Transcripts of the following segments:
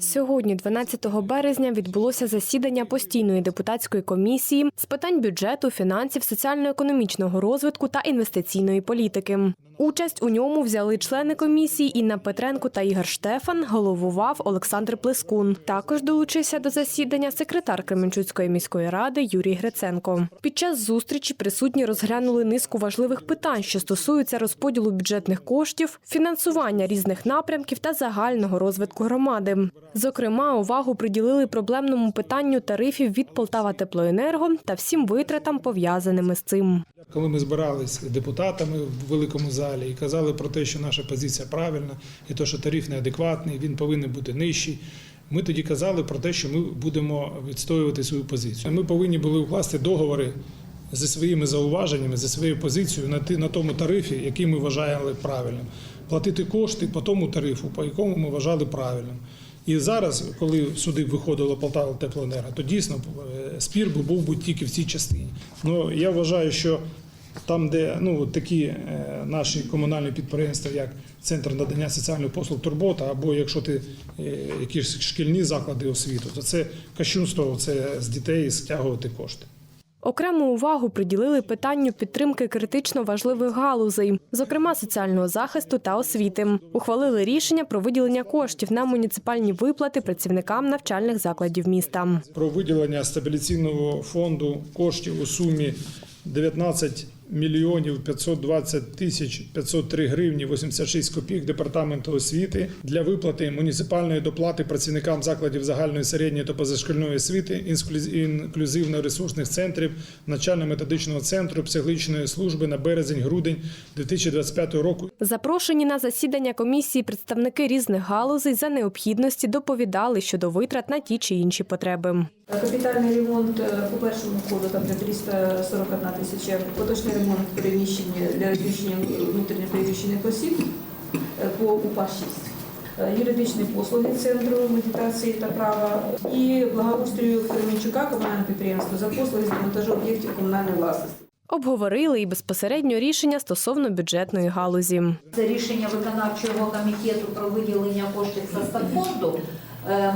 Сьогодні, 12 березня, відбулося засідання постійної депутатської комісії з питань бюджету, фінансів, соціально-економічного розвитку та інвестиційної політики. Участь у ньому взяли члени комісії Інна Петренко та Ігор Штефан. Головував Олександр Плескун. Також долучився до засідання секретар Кременчуцької міської ради Юрій Гриценко. Під час зустрічі присутні розглянули низку важливих питань, що стосуються розподілу бюджетних коштів, фінансування різних напрямків та загального розвитку громади. Зокрема, увагу приділили проблемному питанню тарифів від Полтава Теплоенерго та всім витратам, пов'язаними з цим. Коли ми збиралися депутатами в великому залі і казали про те, що наша позиція правильна, і то, що тариф неадекватний, він повинен бути нижчий. Ми тоді казали про те, що ми будемо відстоювати свою позицію. Ми повинні були укласти договори зі своїми зауваженнями, зі своєю позицією на на тому тарифі, який ми вважали правильним, платити кошти по тому тарифу, по якому ми вважали правильним. І зараз, коли сюди виходило Полтава Теплоенерго, то дійсно е, спір був би тільки в цій частині. Ну я вважаю, що там, де ну такі е, наші комунальні підприємства, як центр надання соціальних послуг Турбота, або якщо ти е, якісь шкільні заклади освіти, то це кощунство це з дітей стягувати кошти. Окрему увагу приділили питанню підтримки критично важливих галузей, зокрема соціального захисту та освіти. Ухвалили рішення про виділення коштів на муніципальні виплати працівникам навчальних закладів міста. про виділення стабіляційного фонду коштів у сумі 19 мільйонів 520 тисяч 503 гривні 86 копійок департаменту освіти для виплати муніципальної доплати працівникам закладів загальної середньої та позашкільної освіти, інклюз- інклюзивно-ресурсних центрів, навчально-методичного центру, психологічної служби на березень-грудень 2025 року Запрошені на засідання комісії представники різних галузей за необхідності доповідали щодо витрат на ті чи інші потреби. Капітальний ремонт е, по першому ходу там де 341 тисяча, поточний ремонт переміщення для розміщення внутрішньо переміщених осіб е, по УПА 6. Е, Юридичні послуги центру медитації та права і благоустрою Кременчука комунального підприємства за послуги з демонтажу об'єктів комунальної власності. Обговорили і безпосередньо рішення стосовно бюджетної галузі. Це рішення виконавчого комітету про виділення коштів за статфонду е,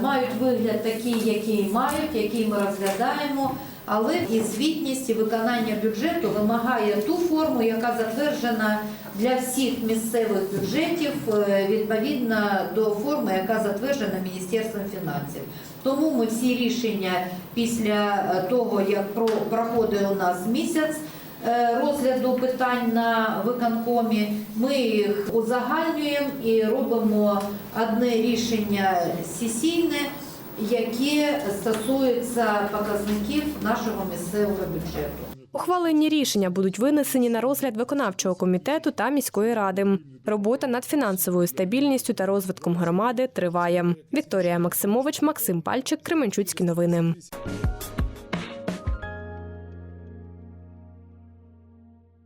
мають вигляд такий, який мають, який ми розглядаємо. Але і звітність і виконання бюджету вимагає ту форму, яка затверджена для всіх місцевих бюджетів е, відповідно до форми, яка затверджена Міністерством фінансів. Тому ми всі рішення після е, того, як проходить у нас місяць, е, розгляду питань на виконкомі. Ми їх узагальнюємо і робимо одне рішення сесійне, яке стосується показників нашого місцевого бюджету. Ухвалені рішення будуть винесені на розгляд виконавчого комітету та міської ради. Робота над фінансовою стабільністю та розвитком громади триває. Вікторія Максимович, Максим Пальчик, Кременчуцькі новини.